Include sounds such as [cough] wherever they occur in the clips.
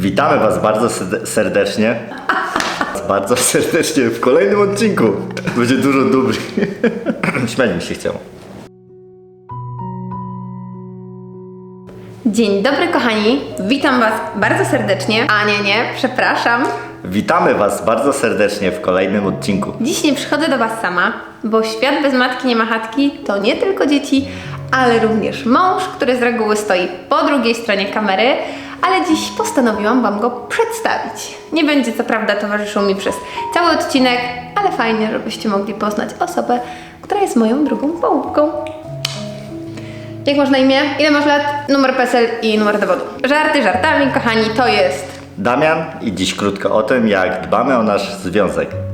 Witamy Was bardzo serde- serdecznie. Bardzo serdecznie w kolejnym odcinku. Będzie dużo dubli. [laughs] Śmiać mi się chciało. Dzień dobry kochani, witam Was bardzo serdecznie. A nie, nie, przepraszam. Witamy Was bardzo serdecznie w kolejnym odcinku. Dziś nie przychodzę do Was sama, bo świat bez matki nie ma chatki to nie tylko dzieci, ale również mąż, który z reguły stoi po drugiej stronie kamery, ale dziś postanowiłam Wam go przedstawić. Nie będzie co prawda towarzyszył mi przez cały odcinek, ale fajnie, żebyście mogli poznać osobę, która jest moją drugą połówką. Jak masz na imię? Ile masz lat? Numer PESEL i numer dowodu. Żarty żartami, kochani, to jest Damian i dziś krótko o tym, jak dbamy o nasz związek.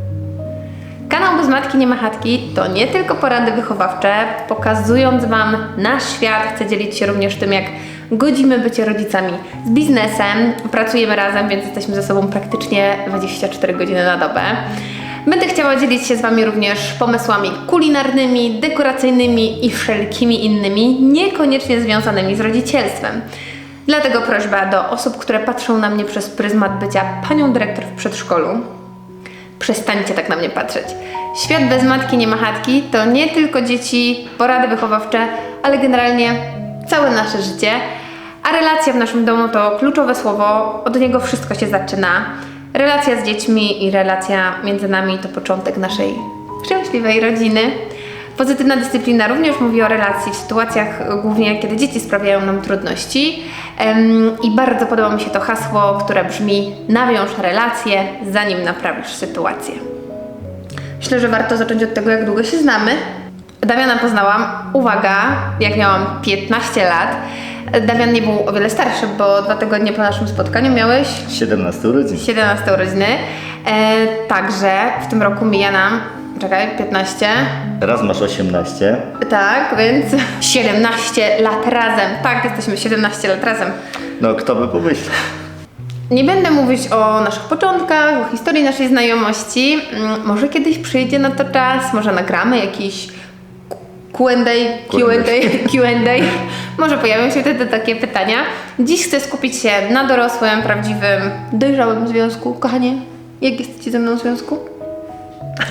Kanał Bez Matki Nie Ma Chatki to nie tylko porady wychowawcze. Pokazując Wam nasz świat, chcę dzielić się również tym, jak godzimy bycie rodzicami z biznesem. Pracujemy razem, więc jesteśmy ze sobą praktycznie 24 godziny na dobę. Będę chciała dzielić się z Wami również pomysłami kulinarnymi, dekoracyjnymi i wszelkimi innymi, niekoniecznie związanymi z rodzicielstwem. Dlatego prośba do osób, które patrzą na mnie przez pryzmat bycia panią dyrektor w przedszkolu. Przestańcie tak na mnie patrzeć. Świat bez matki nie ma chatki to nie tylko dzieci, porady wychowawcze, ale generalnie całe nasze życie. A relacja w naszym domu to kluczowe słowo, od niego wszystko się zaczyna. Relacja z dziećmi i relacja między nami to początek naszej szczęśliwej rodziny. Pozytywna dyscyplina również mówi o relacji w sytuacjach głównie, kiedy dzieci sprawiają nam trudności. I bardzo podoba mi się to hasło, które brzmi: nawiąż relacje, zanim naprawisz sytuację. Myślę, że warto zacząć od tego, jak długo się znamy. Damiana poznałam, uwaga, jak miałam 15 lat. Damian nie był o wiele starszy, bo dwa tygodnie po naszym spotkaniu miałeś 17 urodzin. 17 urodziny. E, także w tym roku mija nam, czekaj, 15. Teraz masz 18. Tak, więc 17 lat razem. Tak, jesteśmy 17 lat razem. No kto by pomyślał? Nie będę mówić o naszych początkach, o historii naszej znajomości. Mm, Może kiedyś przyjdzie na to czas, może nagramy jakiś Q&A, Q&A, Q&A. Może pojawią się wtedy takie pytania. Dziś chcę skupić się na dorosłym, prawdziwym, dojrzałym związku. Kochanie, jak jest Ci ze mną w związku?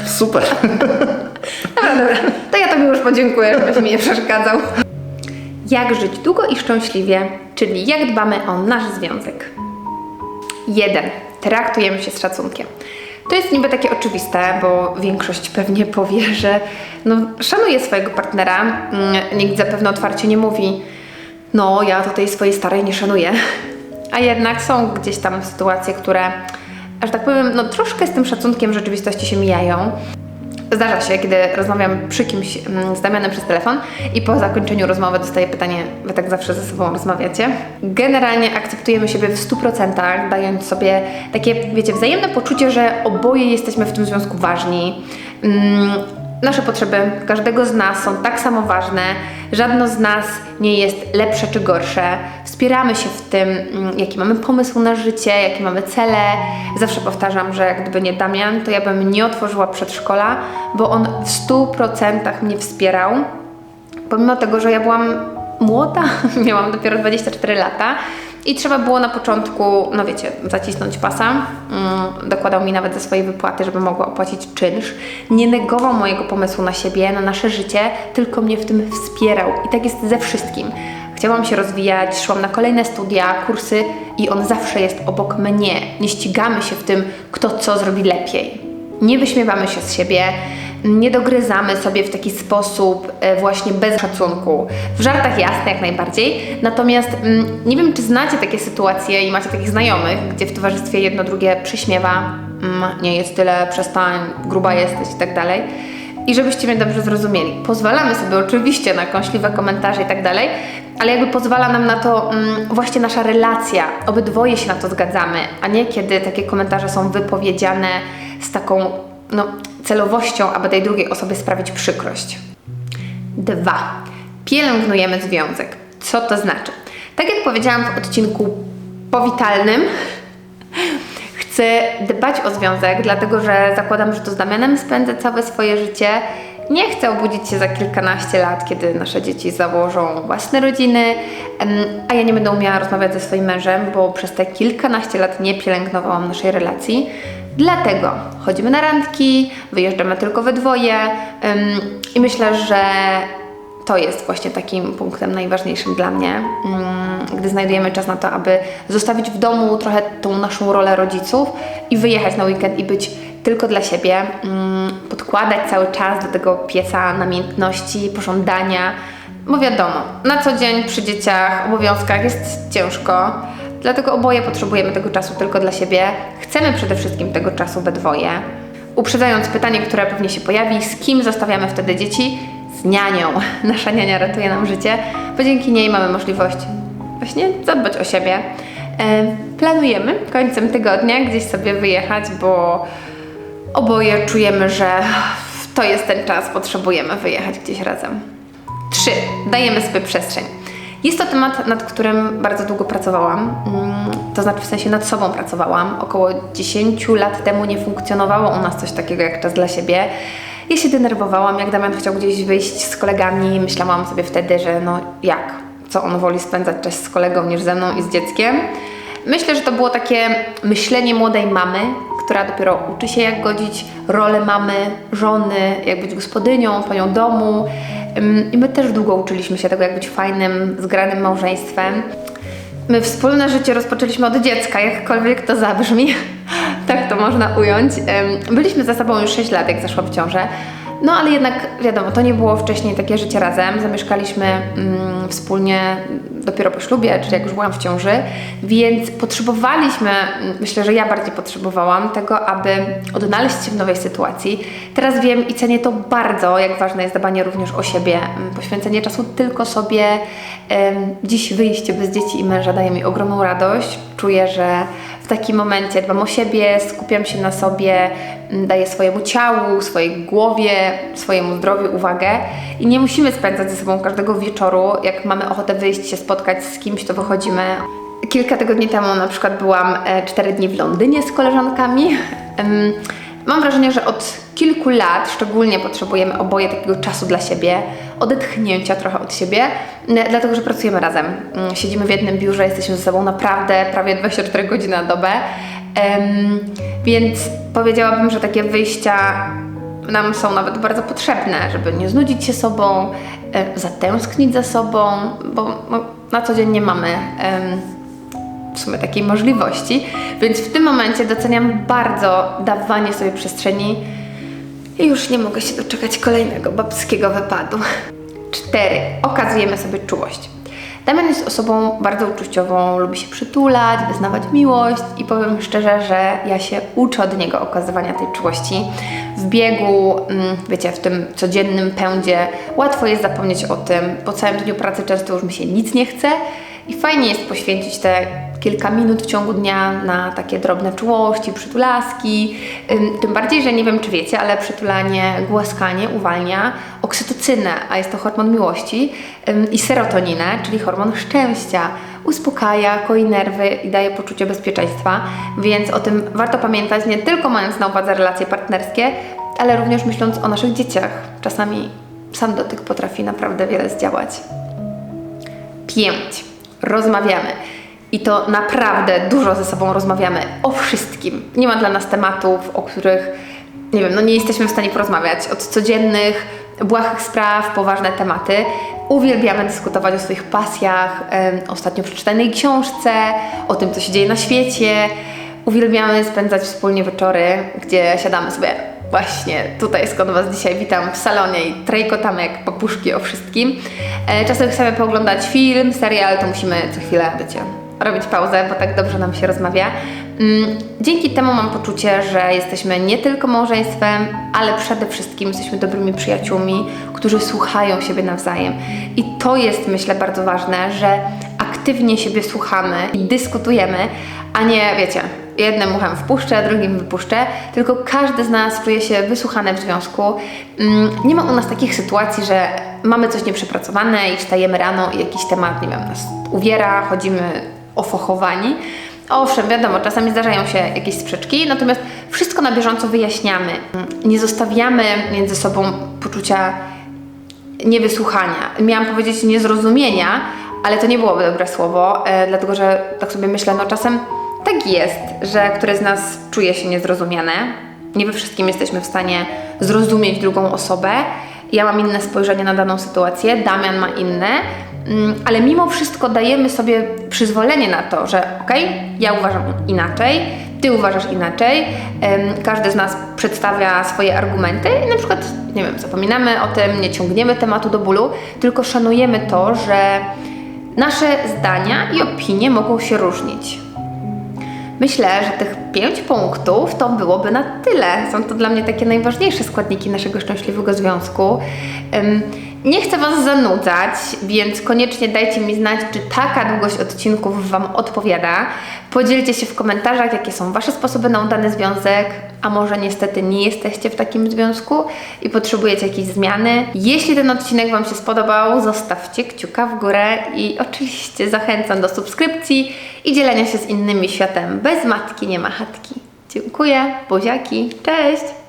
Super. Dobra, dobra. To ja Tobie już podziękuję, żebyś mi nie przeszkadzał. Jak żyć długo i szczęśliwie, czyli jak dbamy o nasz związek. 1. Traktujemy się z szacunkiem. To jest niby takie oczywiste, bo większość pewnie powie, że no, szanuje swojego partnera. Mm, Nikt zapewne otwarcie nie mówi, no ja tutaj swojej starej nie szanuję. A jednak są gdzieś tam sytuacje, które, że tak powiem, no troszkę z tym szacunkiem rzeczywistości się mijają. Zdarza się, kiedy rozmawiam przy kimś mm, z Damianem przez telefon i po zakończeniu rozmowy dostaję pytanie, wy tak zawsze ze sobą rozmawiacie. Generalnie akceptujemy siebie w 100%, dając sobie takie, wiecie, wzajemne poczucie, że oboje jesteśmy w tym związku ważni. Mm, Nasze potrzeby każdego z nas są tak samo ważne, żadno z nas nie jest lepsze czy gorsze. Wspieramy się w tym, mm, jaki mamy pomysł na życie, jakie mamy cele. Zawsze powtarzam, że gdyby nie Damian, to ja bym nie otworzyła przedszkola, bo on w 100% mnie wspierał. Pomimo tego, że ja byłam młoda, [laughs] miałam dopiero 24 lata i trzeba było na początku, no wiecie, zacisnąć pasa. Mm, dokładał mi nawet ze swojej wypłaty, żeby mogła opłacić czynsz. Nie negował mojego pomysłu na siebie, na nasze życie, tylko mnie w tym wspierał. I tak jest ze wszystkim. Chciałam się rozwijać, szłam na kolejne studia, kursy i on zawsze jest obok mnie. Nie ścigamy się w tym, kto co zrobi lepiej. Nie wyśmiewamy się z siebie, nie dogryzamy sobie w taki sposób e, właśnie bez szacunku. W żartach jasne jak najbardziej, natomiast mm, nie wiem, czy znacie takie sytuacje i macie takich znajomych, gdzie w towarzystwie jedno drugie przyśmiewa, mm, nie jest tyle, przestań, gruba jesteś i tak dalej. I żebyście mnie dobrze zrozumieli. Pozwalamy sobie oczywiście na kąśliwe komentarze i tak dalej, ale jakby pozwala nam na to mm, właśnie nasza relacja. Obydwoje się na to zgadzamy, a nie kiedy takie komentarze są wypowiedziane z taką no, celowością, aby tej drugiej osobie sprawić przykrość. Dwa. Pielęgnujemy związek. Co to znaczy? Tak jak powiedziałam w odcinku powitalnym, [laughs] chcę dbać o związek, dlatego że zakładam, że to z Damianem spędzę całe swoje życie Nie chcę obudzić się za kilkanaście lat, kiedy nasze dzieci założą własne rodziny, a ja nie będę umiała rozmawiać ze swoim mężem, bo przez te kilkanaście lat nie pielęgnowałam naszej relacji. Dlatego chodzimy na randki, wyjeżdżamy tylko we dwoje em, i myślę, że to jest właśnie takim punktem najważniejszym dla mnie, mm, gdy znajdujemy czas na to, aby zostawić w domu trochę tą naszą rolę rodziców i wyjechać na weekend i być tylko dla siebie, mm, podkładać cały czas do tego pieca namiętności, pożądania, bo wiadomo, na co dzień przy dzieciach, obowiązkach jest ciężko, dlatego oboje potrzebujemy tego czasu tylko dla siebie. Chcemy przede wszystkim tego czasu we dwoje. Uprzedzając pytanie, które pewnie się pojawi, z kim zostawiamy wtedy dzieci? Z nianią. [laughs] Nasza niania ratuje nam życie, bo dzięki niej mamy możliwość właśnie zadbać o siebie. E, Planujemy końcem tygodnia gdzieś sobie wyjechać, bo oboje czujemy, że to jest ten czas, potrzebujemy wyjechać gdzieś razem. 3. Dajemy sobie przestrzeń. Jest to temat, nad którym bardzo długo pracowałam, mm, to znaczy w sensie nad sobą pracowałam. Około 10 lat temu nie funkcjonowało u nas coś takiego jak czas dla siebie. Ja się denerwowałam, jak Damian chciał gdzieś wyjść z kolegami, myślałam sobie wtedy, że no jak, co on woli spędzać czas z kolegą niż ze mną i z dzieckiem. Myślę, że to było takie myślenie młodej mamy, która dopiero uczy się, jak godzić rolę mamy, żony, jak być gospodynią, panią domu. I my też długo uczyliśmy się tego, jak być fajnym, zgranym małżeństwem. My wspólne życie rozpoczęliśmy od dziecka, jakkolwiek to zabrzmi. [laughs] tak to można ująć. Byliśmy ze sobą już 6 lat, jak zaszła w ciążę. No ale jednak wiadomo, to nie było wcześniej takie życie razem. Zamieszkaliśmy mm, wspólnie dopiero po ślubie, czyli jak już byłam w ciąży, więc potrzebowaliśmy, myślę, że ja bardziej potrzebowałam tego, aby odnaleźć się w nowej sytuacji. Teraz wiem i cenię to bardzo, jak ważne jest dbanie również o siebie, mm, poświęcenie czasu tylko sobie. Dziś wyjście bez dzieci i męża daje mi ogromną radość. Czuję, że w takim momencie dbam o siebie, skupiam się na sobie, mm, daję swojemu ciału, swojej głowie, swojemu zdrowiu uwagę i nie musimy spędzać ze sobą każdego wieczoru. Jak mamy ochotę wyjść się spotkać z kimś, to wychodzimy. Kilka tygodni temu na przykład byłam 4 dni w Londynie z koleżankami. Mam wrażenie, że od kilku lat szczególnie potrzebujemy oboje takiego czasu dla siebie, odetchnięcia trochę od siebie, dlatego że pracujemy razem. Mm, Siedzimy w jednym biurze, jesteśmy ze sobą naprawdę prawie 24 godziny na dobę. Więc powiedziałabym, że takie wyjścia nam są nawet bardzo potrzebne, żeby nie znudzić się sobą, e, zatęsknić za sobą, bo na co dzień nie mamy w sumie takiej możliwości, więc w tym momencie doceniam bardzo dawanie sobie przestrzeni i już nie mogę się doczekać kolejnego babskiego wypadu. 4. Okazujemy sobie czułość. Damian jest osobą bardzo uczuciową, lubi się przytulać, wyznawać miłość i powiem szczerze, że ja się uczę od niego okazywania tej czułości. W biegu, mm, wiecie, w tym codziennym pędzie łatwo jest zapomnieć o tym. Po całym dniu pracy często już mi się nic nie chce i fajnie jest poświęcić te kilka minut w ciągu dnia na takie drobne czułości, przytulaski. Ym, Tym bardziej, że nie wiem czy wiecie, ale przytulanie, głaskanie uwalnia oksytocynę, a jest to hormon miłości i serotoninę, czyli hormon szczęścia. Uspokaja, koi nerwy i daje poczucie bezpieczeństwa, więc o tym warto pamiętać nie tylko mając na uwadze relacje partnerskie, ale również myśląc o naszych dzieciach. Czasami sam dotyk potrafi naprawdę wiele zdziałać. 5. Rozmawiamy. I to naprawdę dużo ze sobą rozmawiamy o wszystkim. Nie ma dla nas tematów, o których, nie wiem, no nie jesteśmy w stanie porozmawiać. Od codziennych, błahych spraw, poważne tematy. Uwielbiamy dyskutować o swoich pasjach, em, ostatnio przeczytanej książce, o tym, co się dzieje na świecie. Uwielbiamy spędzać wspólnie wieczory, gdzie siadamy sobie Właśnie tutaj skąd Was dzisiaj witam w salonie i trejkotamy jak papuszki o wszystkim. E, czasem chcemy pooglądać film, serial, to musimy co chwilę, wiecie, robić pauzę, bo tak dobrze nam się rozmawia. Mm, Dzięki temu mam poczucie, że jesteśmy nie tylko małżeństwem, ale przede wszystkim jesteśmy dobrymi przyjaciółmi, którzy słuchają siebie nawzajem. I to jest, myślę, bardzo ważne, że aktywnie siebie słuchamy i dyskutujemy, a nie, wiecie, jednym uchem wpuszczę, drugim wypuszczę, tylko każdy z nas czuje się wysłuchany w związku. Mm, Nie ma u nas takich sytuacji, że mamy coś nieprzepracowane i wstajemy rano i jakiś temat, nie wiem, nas uwiera, chodzimy ofochowani. Owszem, wiadomo, czasami zdarzają się jakieś sprzeczki, natomiast wszystko na bieżąco wyjaśniamy. Nie zostawiamy między sobą poczucia niewysłuchania. Miałam powiedzieć niezrozumienia, ale to nie byłoby dobre słowo, e, dlatego że tak sobie myślę, no czasem tak jest, że któreś z nas czuje się niezrozumiane. Nie we wszystkim jesteśmy w stanie zrozumieć drugą osobę. Ja mam inne spojrzenie na daną sytuację, Damian ma inne, ale mimo wszystko dajemy sobie przyzwolenie na to, że okej, ja uważam inaczej, ty uważasz inaczej, każdy z nas przedstawia swoje argumenty i na przykład, nie wiem, zapominamy o tym, nie ciągniemy tematu do bólu, tylko szanujemy to, że nasze zdania i opinie mogą się różnić. Myślę, że tych pięć punktów to byłoby na tyle. Są to dla mnie takie najważniejsze składniki naszego szczęśliwego związku. Nie chcę Was zanudzać, więc koniecznie dajcie mi znać, czy taka długość odcinków Wam odpowiada. Podzielcie się w komentarzach, jakie są Wasze sposoby na udany związek, a może niestety nie jesteście w takim związku i potrzebujecie jakiejś zmiany. Jeśli ten odcinek Wam się spodobał, zostawcie kciuka w górę i oczywiście zachęcam do subskrypcji i dzielenia się z innymi światem. Bez matki nie ma chatki. Dziękuję, buziaki, cześć!